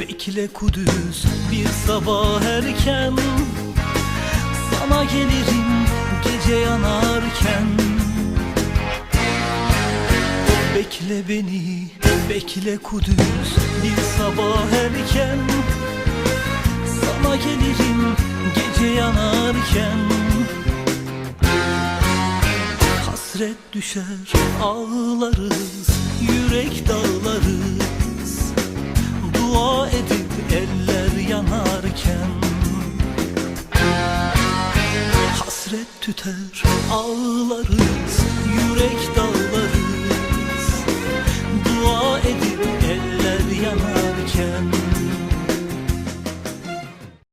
Bekle Kudüs. Bir sabah erken Sana gelirim gece yanarken. Bekle beni, bekle Kudüs. Bir sabah erken Sana gelirim gece yanarken. Hasret düşer ağlarız Yürek dağlarız eller yanarken. Hasret tüter ağlarız Yürek dağlarız Dua edip eller yanarken